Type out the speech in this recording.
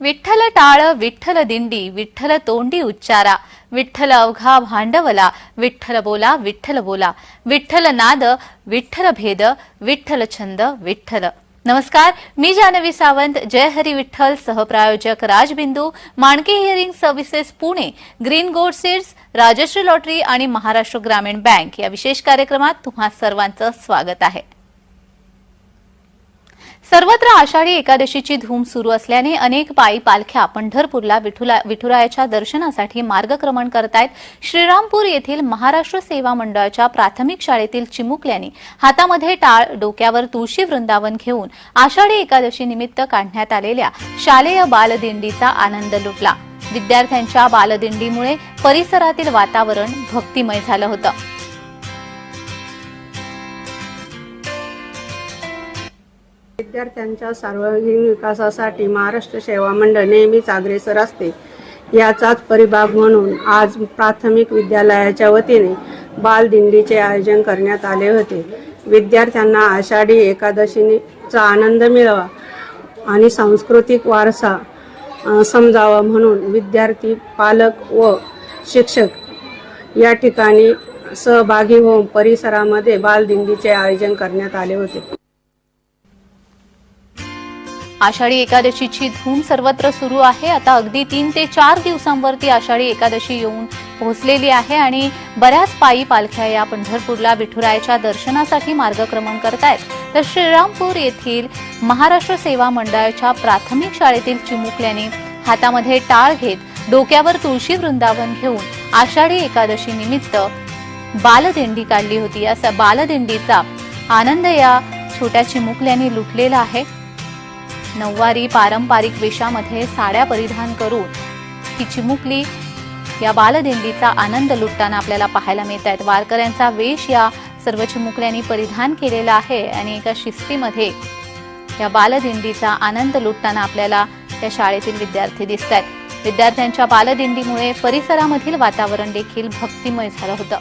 विठ्ठल टाळ विठ्ठल दिंडी विठ्ठल तोंडी उच्चारा विठ्ठल अवघा भांडवला विठ्ठल बोला विठ्ठल बोला विठ्ठल नाद विठ्ठल भेद विठ्ठल छंद विठ्ठल. नमस्कार मी जानवी सावंत जय Hari Vitthal सहप्रायोजक Rajbindu Manke hearing services Pune green gold seeds Rajshri lottery आणि महाराष्ट्र ग्रामीण बँक या विशेष कार्यक्रमात तुम्हा सर्वांचं स्वागत आहे. सर्वत्र आषाढी एकादशीची धूम सुरू असल्याने अनेक पायी पालख्या पंढरपूरला विठुला विठुरायाच्या दर्शनासाठी मार्गक्रमण करतायत. श्रीरामपूर येथील महाराष्ट्र सेवा मंडळाच्या प्राथमिक शाळेतील चिमुकल्यांनी हातामध्ये टाळ डोक्यावर तुळशी वृंदावन घेऊन आषाढी एकादशी निमित्त काढण्यात आलेल्या शालेय बालदिंडीचा आनंद लुटला. विद्यार्थ्यांच्या बालदिंडीमुळे परिसरातील वातावरण भक्तिमय झालं होतं. विद्यार्थ्यांच्या सार्वजनिक विकासासाठी महाराष्ट्र सेवा मंडळ नेहमीच अग्रेसर असते. याचाच परिभाग म्हणून आज प्राथमिक विद्यालयाच्या वतीने बालदिंडीचे आयोजन करण्यात आले होते. विद्यार्थ्यांना आषाढी एकादशीचा आनंद मिळावा आणि सांस्कृतिक वारसा समजावा म्हणून विद्यार्थी पालक व शिक्षक या ठिकाणी सहभागी होऊन परिसरामध्ये बालदिंडीचे आयोजन करण्यात आले होते. आषाढी एकादशीची धूम सर्वत्र सुरू आहे. आता अगदी तीन ते चार दिवसांवरती आषाढी एकादशी येऊन पोहोचलेली आहे आणि बऱ्याच पायी पालख्या या पंढरपूरला विठुरायाच्या दर्शनासाठी मार्गक्रमण करतायत. तर श्रीरामपूर येथील महाराष्ट्र सेवा मंडळाच्या प्राथमिक शाळेतील चिमुकल्याने हातामध्ये टाळ घेत डोक्यावर तुळशी वृंदावन घेऊन आषाढी एकादशी निमित्त बालदिंडी काढली होती. या बालदिंडीचा आनंद या छोट्या चिमुकल्याने लुटलेला आहे. नऊवारी पारंपरिक वेशामध्ये साड्या परिधान करून ती चिमुकली या बालदिंडीचा आनंद लुटताना आपल्याला पाहायला मिळत आहेत. वारकऱ्यांचा वेश या सर्व चिमुकल्यांनी परिधान केलेला आहे आणि एका शिस्तीमध्ये या बालदिंडीचा आनंद लुटताना आपल्याला त्या शाळेतील विद्यार्थी दिसत आहेत. विद्यार्थ्यांच्या बालदिंडीमुळे परिसरामधील वातावरण देखील भक्तिमय झालं होतं.